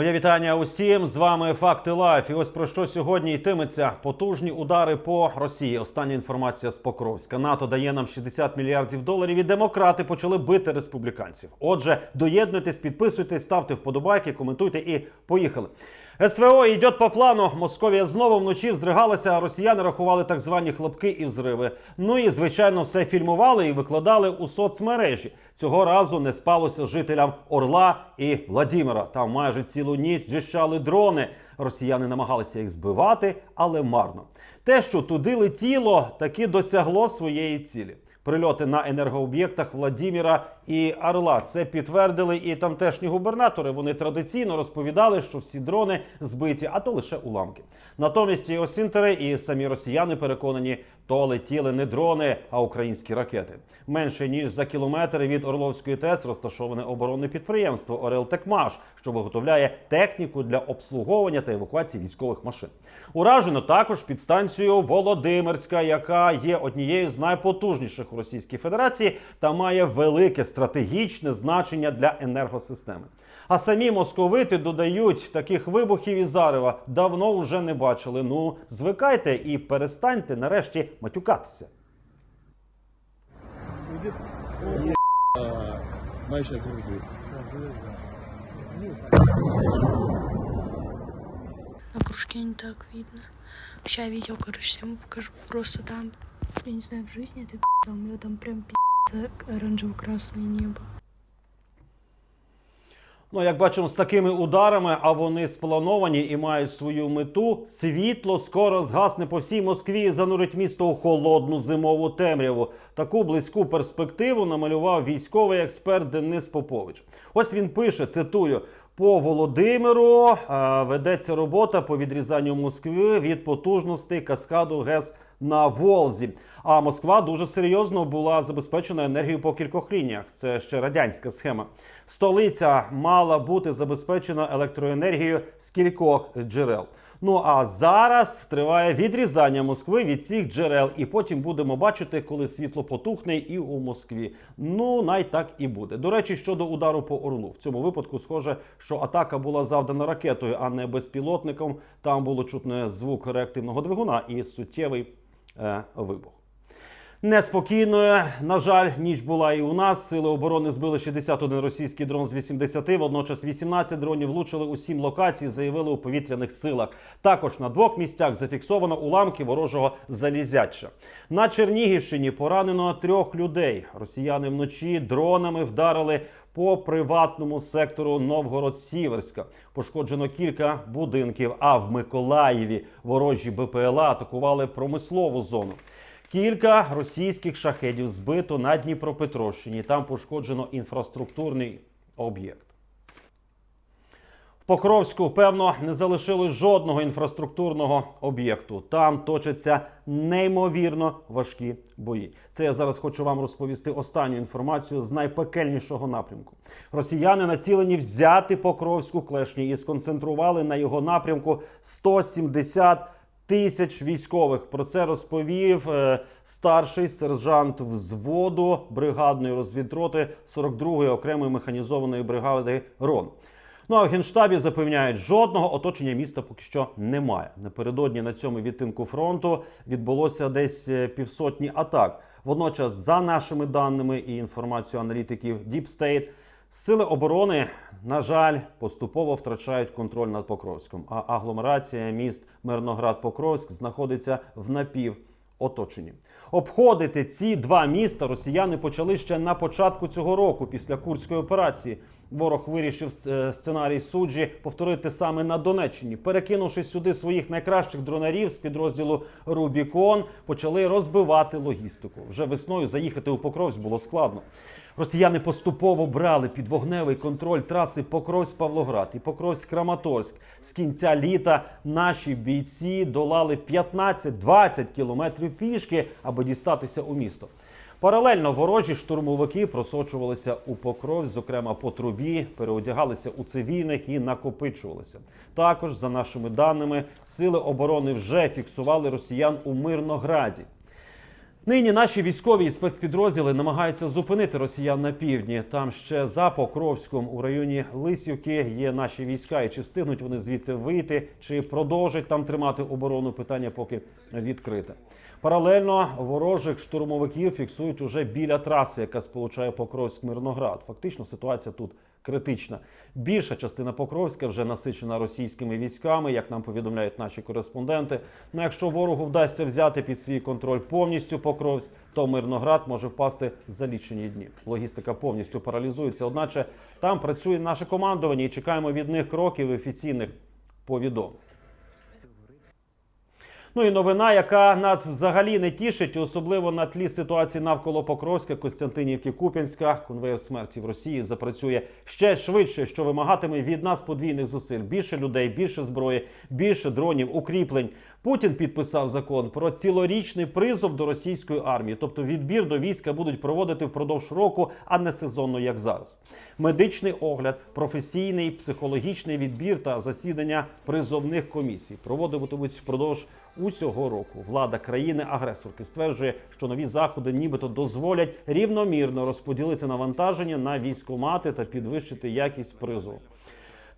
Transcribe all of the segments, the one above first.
Моє вітання усім. З вами Факти Лайф. І ось про що сьогодні йтиметься потужні удари по Росії. Остання інформація з Покровська. НАТО дає нам 60 мільярдів доларів. І демократи почали бити республіканців. Отже, доєднуйтесь, підписуйтесь, ставте вподобайки, коментуйте і поїхали. СВО йде по плану. Московія знову вночі вздригалася, а росіяни рахували так звані хлопки і взриви. Ну і звичайно, все фільмували і викладали у соцмережі. Цього разу не спалося жителям Орла і Владімира. Там майже цілу ніч джищали дрони. Росіяни намагалися їх збивати, але марно. Те, що туди летіло, таки досягло своєї цілі. Прильоти на енергооб'єктах Владіміра і Орла. Це підтвердили і тамтешні губернатори. Вони традиційно розповідали, що всі дрони збиті, а то лише уламки. Натомість і осінтери, і самі росіяни переконані, то летіли не дрони, а українські ракети. Менше ніж за кілометр від Орловської ТЕС розташоване оборонне підприємство Орел Текмаш, що виготовляє техніку для обслуговування та евакуації військових машин. Уражено також підстанцію Володимирська, яка є однією з найпотужніших у Російській Федерації та має велике стратегічне значення для енергосистеми. А самі московити додають таких вибухів і зарева давно вже не бачили. Ну звикайте і перестаньте нарешті матюкатися. Май сейчас выйдет. На кружке не так видно. Сейчас видео, короче, всем покажу. Просто там, я не знаю, в жизни это там, меня там прям пи***ц оранжево-красное небо. Ну, як бачимо, з такими ударами, а вони сплановані і мають свою мету. Світло скоро згасне по всій Москві і занурить місто у холодну зимову темряву. Таку близьку перспективу намалював військовий експерт Денис Попович. Ось він пише: цитую. По Володимиру ведеться робота по відрізанню Москви від потужностей каскаду ГЕС на Волзі. А Москва дуже серйозно була забезпечена енергією по кількох лініях. Це ще радянська схема. Столиця мала бути забезпечена електроенергією з кількох джерел. Ну а зараз триває відрізання Москви від цих джерел, і потім будемо бачити, коли світло потухне і у Москві. Ну, най так і буде. До речі, щодо удару по Орлу, в цьому випадку схоже, що атака була завдана ракетою, а не безпілотником. Там було чутне звук реактивного двигуна і суттєвий е, вибух. Неспокійною, на жаль, ніч була і у нас. Сили оборони збили 61 російський дрон з 80, Водночас 18 дронів влучили у 7 локацій, заявили у повітряних силах. Також на двох місцях зафіксовано уламки ворожого залізяча. На Чернігівщині поранено трьох людей. Росіяни вночі дронами вдарили по приватному сектору Новгород-Сіверська. Пошкоджено кілька будинків. А в Миколаєві ворожі БПЛА атакували промислову зону. Кілька російських шахедів збито на Дніпропетровщині. Там пошкоджено інфраструктурний об'єкт. В Покровську, певно, не залишилось жодного інфраструктурного об'єкту. Там точаться неймовірно важкі бої. Це я зараз хочу вам розповісти останню інформацію з найпекельнішого напрямку. Росіяни націлені взяти Покровську клешні і сконцентрували на його напрямку 170 тисяч військових. Про це розповів е, старший сержант взводу бригадної розвідроти 42-ї окремої механізованої бригади РОН. Ну а в генштабі запевняють, жодного оточення міста поки що немає. Напередодні на цьому відтинку фронту відбулося десь е, півсотні атак. Водночас, за нашими даними і інформацією аналітиків Deep State, Сили оборони, на жаль, поступово втрачають контроль над Покровськом. А агломерація міст Мирноград-Покровськ знаходиться в напів оточенні. Обходити ці два міста росіяни почали ще на початку цього року, після курської операції. Ворог вирішив е, сценарій суджі повторити саме на Донеччині. Перекинувши сюди своїх найкращих дронарів з підрозділу Рубікон, почали розбивати логістику. Вже весною заїхати у Покровськ було складно. Росіяни поступово брали під вогневий контроль траси Покровськ-Павлоград і Покровськ-Краматорськ. З кінця літа наші бійці долали 15-20 кілометрів пішки, аби дістатися у місто. Паралельно ворожі штурмовики просочувалися у Покровськ, зокрема по трубі, переодягалися у цивільних і накопичувалися. Також, за нашими даними, сили оборони вже фіксували росіян у Мирнограді. Нині наші військові і спецпідрозділи намагаються зупинити росіян на півдні. Там ще за Покровськом у районі Лисівки є наші війська. І чи встигнуть вони звідти вийти, чи продовжать там тримати оборону? Питання поки відкрите. Паралельно ворожих штурмовиків фіксують уже біля траси, яка сполучає Покровськ Мирноград. Фактично ситуація тут критична. Більша частина Покровська вже насичена російськими військами, як нам повідомляють наші кореспонденти. Ну, якщо ворогу вдасться взяти під свій контроль повністю Покровськ, то Мирноград може впасти за лічені дні. Логістика повністю паралізується. Одначе там працює наше командування і чекаємо від них кроків офіційних повідомлень. Ну і новина, яка нас взагалі не тішить, особливо на тлі ситуації навколо Покровська, Костянтинівки, Куп'янська. Конвейер смерті в Росії запрацює ще швидше, що вимагатиме від нас подвійних зусиль. Більше людей, більше зброї, більше дронів, укріплень. Путін підписав закон про цілорічний призов до російської армії, тобто відбір до війська будуть проводити впродовж року, а не сезонно, як зараз. Медичний огляд, професійний, психологічний відбір та засідання призовних комісій проводитимуть впродовж усього року. Влада країни-агресорки стверджує, що нові заходи, нібито дозволять рівномірно розподілити навантаження на військомати та підвищити якість призову.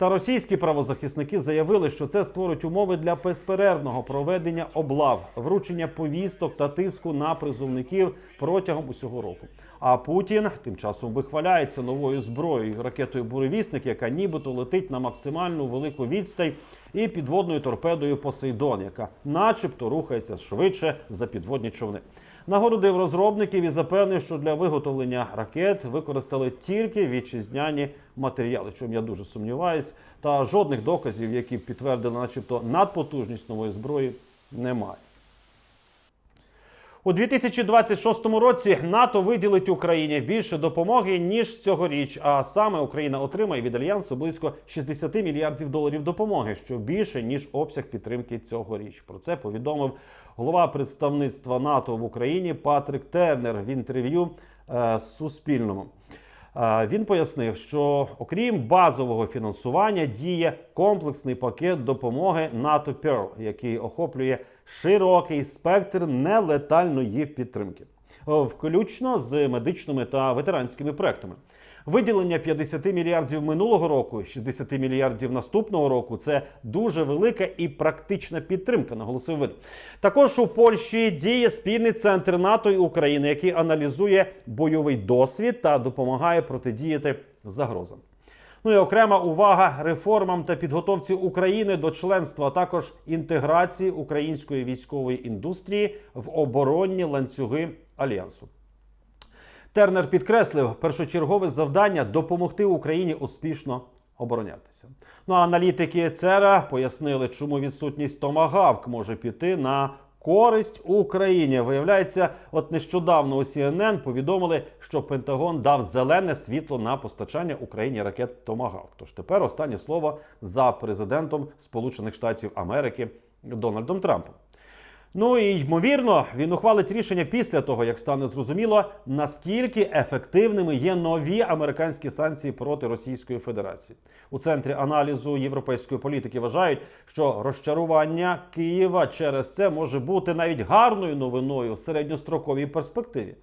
Та російські правозахисники заявили, що це створить умови для безперервного проведення облав, вручення повісток та тиску на призовників протягом усього року. А Путін тим часом вихваляється новою зброєю ракетою буревісник, яка нібито летить на максимальну велику відстань, і підводною торпедою Посейдон, яка, начебто, рухається швидше за підводні човни. Нагородив розробників і запевнив, що для виготовлення ракет використали тільки вітчизняні матеріали, чому я дуже сумніваюсь, та жодних доказів, які підтвердили, начебто, надпотужність нової зброї, немає. У 2026 році НАТО виділить Україні більше допомоги ніж цьогоріч. А саме Україна отримає від альянсу близько 60 мільярдів доларів допомоги, що більше ніж обсяг підтримки цьогоріч. Про це повідомив голова представництва НАТО в Україні Патрик Тернер в інтерв'ю е, Суспільному. Е, Він пояснив, що окрім базового фінансування діє комплексний пакет допомоги НАТО Pearl, який охоплює широкий спектр нелетальної підтримки, включно з медичними та ветеранськими проектами. Виділення 50 мільярдів минулого року, 60 мільярдів наступного року це дуже велика і практична підтримка, наголосив він. Також у Польщі діє спільний центр НАТО і України, який аналізує бойовий досвід та допомагає протидіяти загрозам. Ну і окрема увага реформам та підготовці України до членства, а також інтеграції української військової індустрії в оборонні ланцюги альянсу. Тернер підкреслив першочергове завдання допомогти Україні успішно оборонятися. Ну а аналітики ЦЕРА пояснили, чому відсутність томагавк може піти на користь Україні. Виявляється, от нещодавно у CNN повідомили, що Пентагон дав зелене світло на постачання Україні ракет Томагавк. Тож тепер останнє слово за президентом Сполучених Штатів Америки Дональдом Трампом. Ну і ймовірно, він ухвалить рішення після того, як стане зрозуміло, наскільки ефективними є нові американські санкції проти Російської Федерації. У центрі аналізу європейської політики вважають, що розчарування Києва через це може бути навіть гарною новиною в середньостроковій перспективі.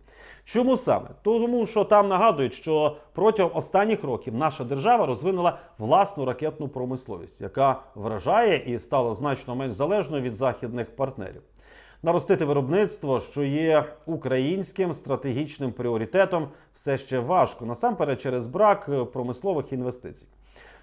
Чому саме? Тому що там нагадують, що протягом останніх років наша держава розвинула власну ракетну промисловість, яка вражає і стала значно менш залежною від західних партнерів. Наростити виробництво, що є українським стратегічним пріоритетом, все ще важко насамперед через брак е, промислових інвестицій.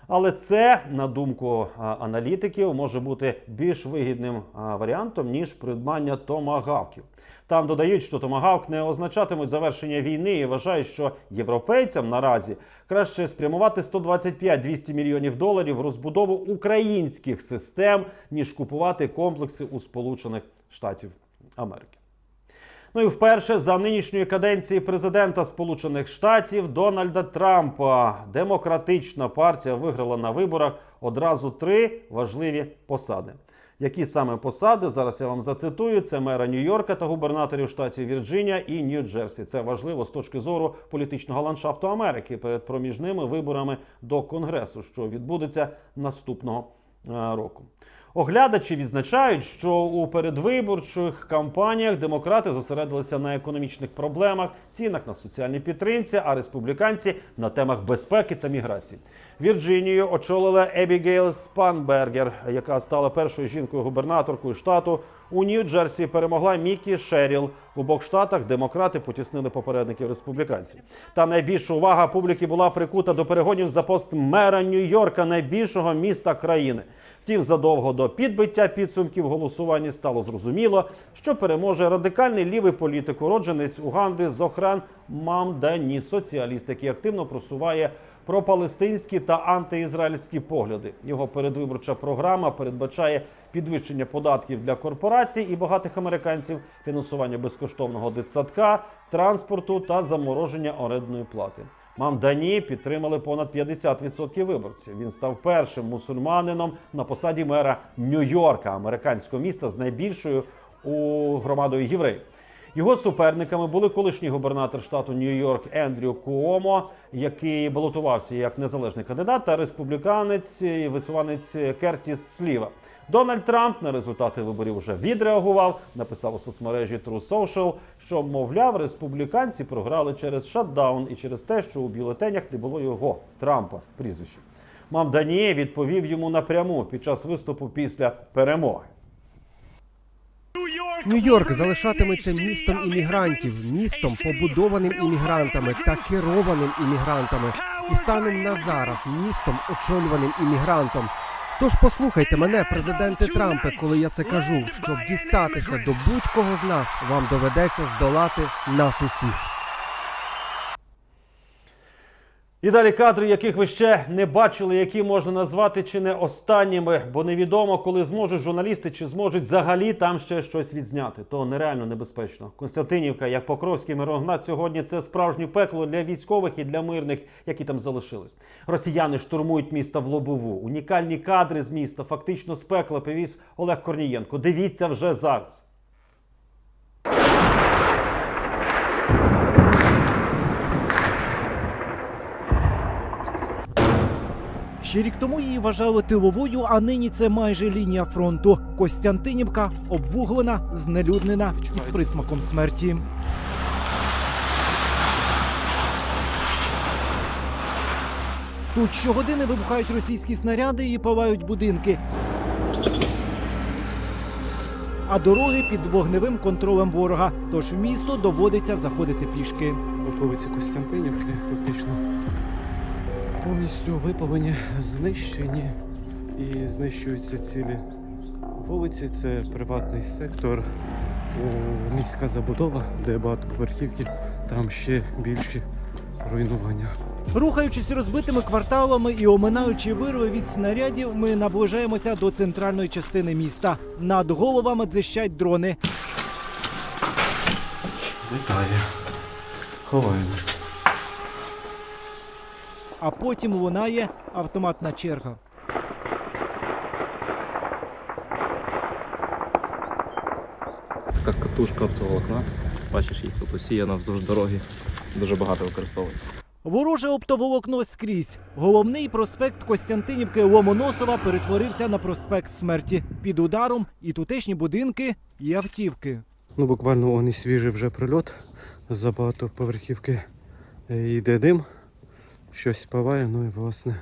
Але це, на думку аналітиків, може бути більш вигідним варіантом ніж придбання томагавків. Там додають, що томагавк не означатимуть завершення війни і вважають, що європейцям наразі краще спрямувати 125-200 мільйонів доларів в розбудову українських систем, ніж купувати комплекси у Сполучених Штатів Америки. Ну і вперше за нинішньої каденції президента Сполучених Штатів Дональда Трампа демократична партія виграла на виборах одразу три важливі посади. Які саме посади зараз я вам зацитую: це мера Нью-Йорка та губернаторів штатів Вірджинія і Нью-Джерсі. Це важливо з точки зору політичного ландшафту Америки перед проміжними виборами до Конгресу, що відбудеться наступного року. Оглядачі відзначають, що у передвиборчих кампаніях демократи зосередилися на економічних проблемах, цінах на соціальній підтримці, а республіканці на темах безпеки та міграції. Вірджинію очолила Ебігейл Спанбергер, яка стала першою жінкою-губернаторкою штату. У Нью-Джерсі перемогла Мікі Шеріл. В обох штатах демократи потіснили попередників республіканців. Та найбільша увага публіки була прикута до перегонів за пост мера Нью-Йорка, найбільшого міста країни. Втім, задовго до підбиття підсумків голосування стало зрозуміло, що переможе радикальний лівий політик, уродженець Уганди Зохран Мамдані, соціаліст, який активно просуває пропалестинські та антиізраїльські погляди. Його передвиборча програма передбачає підвищення податків для корпорацій і багатих американців, фінансування безкоштовного дитсадка, транспорту та замороження орендної плати. Мамдані підтримали понад 50% виборців. Він став першим мусульманином на посаді мера Нью-Йорка, американського міста з найбільшою у громадою євреїв. Його суперниками були колишній губернатор штату Нью-Йорк Ендрю Куомо, який балотувався як незалежний кандидат, та республіканець і висуванець Кертіс Сліва. Дональд Трамп на результати виборів вже відреагував, написав у соцмережі True Social, що мовляв, республіканці програли через шатдаун і через те, що у бюлетенях не було його Трампа прізвища. Мамдані відповів йому напряму під час виступу після перемоги. Нью-Йорк залишатиметься містом іммігрантів, містом, побудованим іммігрантами та керованим іммігрантами, і станем на зараз містом, очолюваним іммігрантом. Тож послухайте мене, президенте Трампе, коли я це кажу, щоб дістатися до будь-кого з нас, вам доведеться здолати нас усіх. І далі кадри, яких ви ще не бачили, які можна назвати чи не останніми, бо невідомо, коли зможуть журналісти чи зможуть взагалі там ще щось відзняти. То нереально небезпечно. Константинівка, як Покровський Мирогнат, сьогодні це справжнє пекло для військових і для мирних, які там залишились. Росіяни штурмують міста в Лобову. Унікальні кадри з міста, фактично з пекла привіз Олег Корнієнко. Дивіться вже зараз. Ще рік тому її вважали тиловою, а нині це майже лінія фронту. Костянтинівка обвуглена, знелюднена і з присмаком смерті. Тут щогодини вибухають російські снаряди і палають будинки. А дороги під вогневим контролем ворога. Тож в місто доводиться заходити пішки. околиці Костянтинівки фактично повністю випалені, знищені і знищуються цілі вулиці. Це приватний сектор, міська забудова, де багатоповерхівки, там ще більші руйнування. Рухаючись розбитими кварталами і оминаючи вирви від снарядів, ми наближаємося до центральної частини міста. Над головами дзищать дрони. Вітаю. Ховаємось. А потім лунає автоматна черга. Така катушка оптоволокна. Бачиш, їх тут усіяно вздовж дороги. Дуже багато використовується. Вороже оптоволокно скрізь. Головний проспект Костянтинівки Ломоносова перетворився на проспект смерті. Під ударом і тутешні будинки, і автівки. Ну, буквально он і свіжий вже прильот. За багатоповерхівки е, йде дим, щось спаває, ну і власне.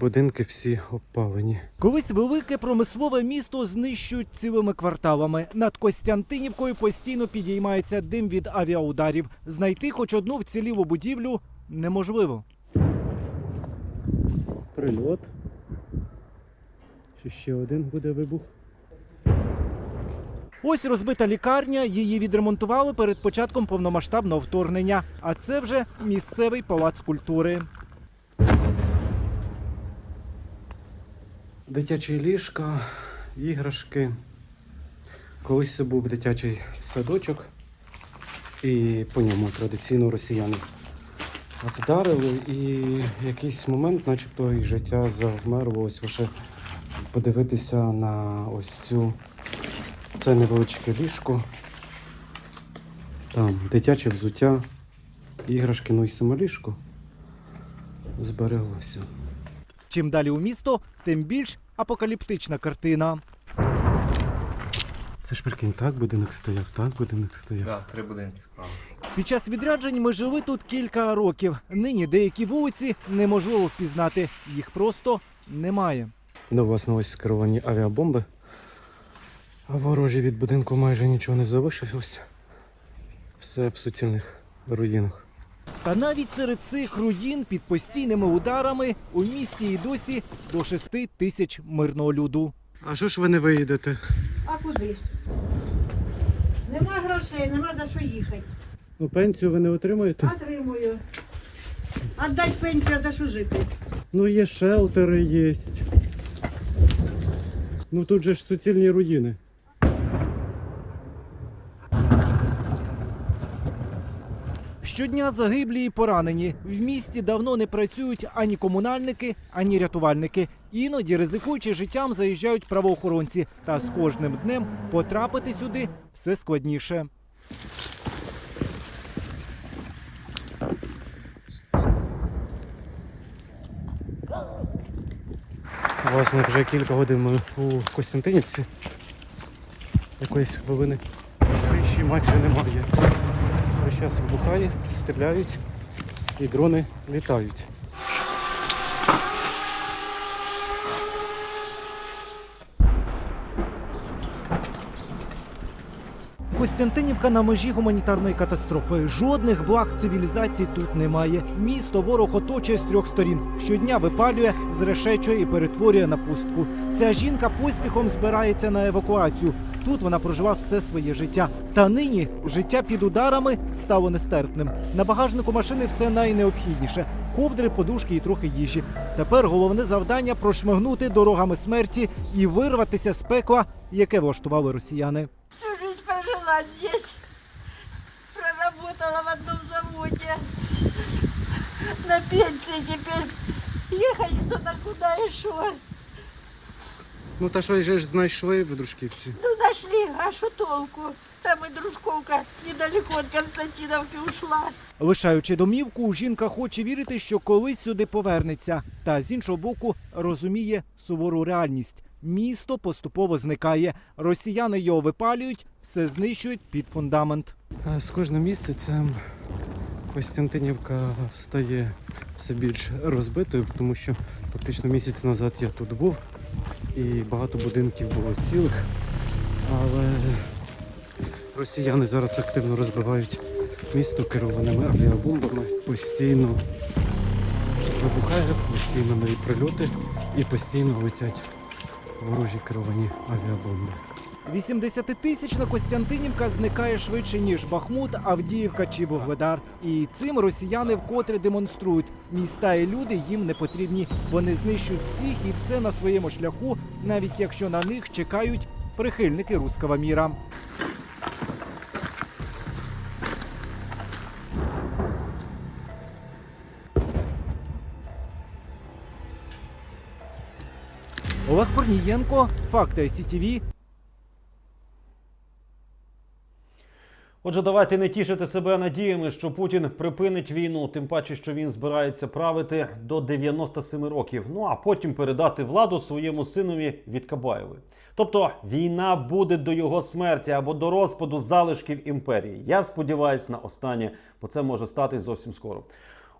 Будинки всі обпалені. Колись велике промислове місто знищують цілими кварталами. Над Костянтинівкою постійно підіймається дим від авіаударів. Знайти хоч одну вцілілу будівлю неможливо. Прильот. Ще один буде вибух? Ось розбита лікарня. Її відремонтували перед початком повномасштабного вторгнення. А це вже місцевий палац культури. Дитячі ліжка, іграшки. Колись це був дитячий садочок, і по ньому традиційно росіяни вдарили, і якийсь момент, начебто, і життя завмерло. Ось лише подивитися на ось цю це невеличке ліжко. Там дитяче взуття, іграшки, ну і саме ліжко збереглося. Чим далі у місто, тим більш апокаліптична картина. Це ж прикинь, так будинок стояв, так будинок стояв. Так, три будинки справа. Під час відряджень ми жили тут кілька років. Нині деякі вулиці неможливо впізнати. Їх просто немає. До вас на ось скеровані авіабомби. А ворожі від будинку майже нічого не залишилось. Все в суцільних руїнах. Та навіть серед цих руїн під постійними ударами у місті і досі до 6 тисяч мирного люду. А що ж ви не виїдете? А куди? Нема грошей, нема за що їхати. Ну, пенсію ви не отримуєте? Отримую. Отдать пенсію, за що жити? Ну, є шелтери, є. Ну тут же ж суцільні руїни. Щодня загиблі і поранені. В місті давно не працюють ані комунальники, ані рятувальники. Іноді, ризикуючи життям, заїжджають правоохоронці. Та з кожним днем потрапити сюди все складніше. Власне, вже кілька годин ми у Костянтинівці. Якоїсь хвилини тиші майже немає. Весь час вибухає, стріляють і дрони літають. Костянтинівка на межі гуманітарної катастрофи. Жодних благ цивілізації тут немає. Місто ворог оточує з трьох сторін. Щодня випалює, зрешечує і перетворює на пустку. Ця жінка поспіхом збирається на евакуацію. Тут вона прожила все своє життя. Та нині життя під ударами стало нестерпним. На багажнику машини все найнеобхідніше: ковдри, подушки і трохи їжі. Тепер головне завдання прошмигнути дорогами смерті і вирватися з пекла, яке влаштували росіяни. Всю жизнь прожила здесь. Проработала в одном заводе. На пенсии теперь ехать кто на куда и шо. Ну та що ж знайшли в дружківці? Ну нашли, а что толку? Там и дружковка недалеко от Константиновки ушла. Лишаючи домівку, жінка хоче вірити, що колись сюди повернеться. Та з іншого боку розуміє сувору реальність. Місто поступово зникає. Росіяни його випалюють, все знищують під фундамент. З кожним місяцем Костянтинівка стає все більш розбитою, тому що фактично місяць назад я тут був і багато будинків було цілих. Але росіяни зараз активно розбивають місто керованими авіабомбами. Постійно вибухає, постійно нові прильоти і постійно летять ворожі керовані авіабомби. 80-тисячна Костянтинівка зникає швидше ніж Бахмут, Авдіївка чи Вугледар. І цим росіяни вкотре демонструють. Міста і люди їм не потрібні. Вони знищують всіх і все на своєму шляху, навіть якщо на них чекають прихильники руского міра. Олег Корнієнко, Факти СІТВ, Отже, давайте не тішити себе надіями, що Путін припинить війну, тим паче, що він збирається правити до 97 років. Ну а потім передати владу своєму синові Відкабаєві. Тобто війна буде до його смерті або до розпаду залишків імперії. Я сподіваюся на останнє, бо це може стати зовсім скоро.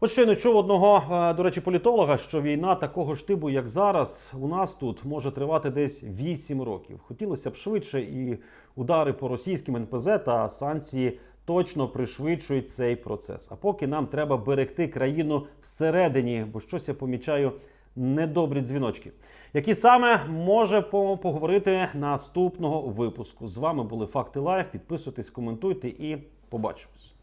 От щойно чув одного, е, до речі, політолога, що війна такого ж типу, як зараз, у нас тут може тривати десь 8 років. Хотілося б швидше, і удари по російським НПЗ та санкції точно пришвидшують цей процес. А поки нам треба берегти країну всередині, бо щось я помічаю недобрі дзвіночки. Які саме може поговорити наступного випуску. З вами були Факти Лайв. Підписуйтесь, коментуйте і побачимось.